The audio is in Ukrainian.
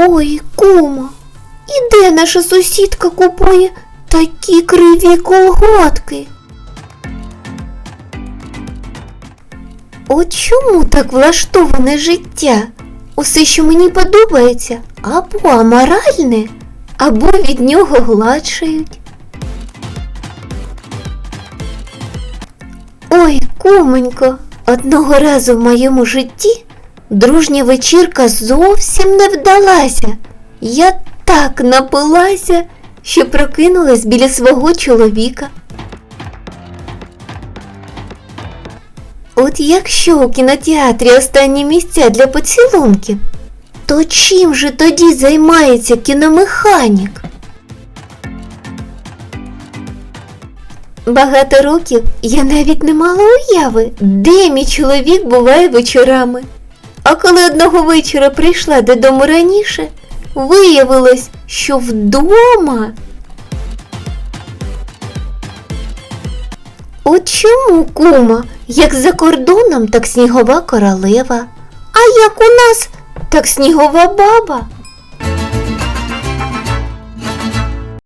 Ой, кумо, і де наша сусідка купує такі криві колготки? От чому так влаштоване життя? Усе, що мені подобається, або аморальне, або від нього гладшають. Ой, куменько, одного разу в моєму житті дружня вечірка зовсім не вдалася. Я так напилася, що прокинулась біля свого чоловіка. От якщо у кінотеатрі останні місця для поцілунків, то чим же тоді займається кіномеханік? Багато років я навіть не мала уяви, де мій чоловік буває вечорами. А коли одного вечора прийшла додому раніше, виявилось, що вдома. От чому, кума, як за кордоном, так снігова королева, а як у нас, так снігова баба.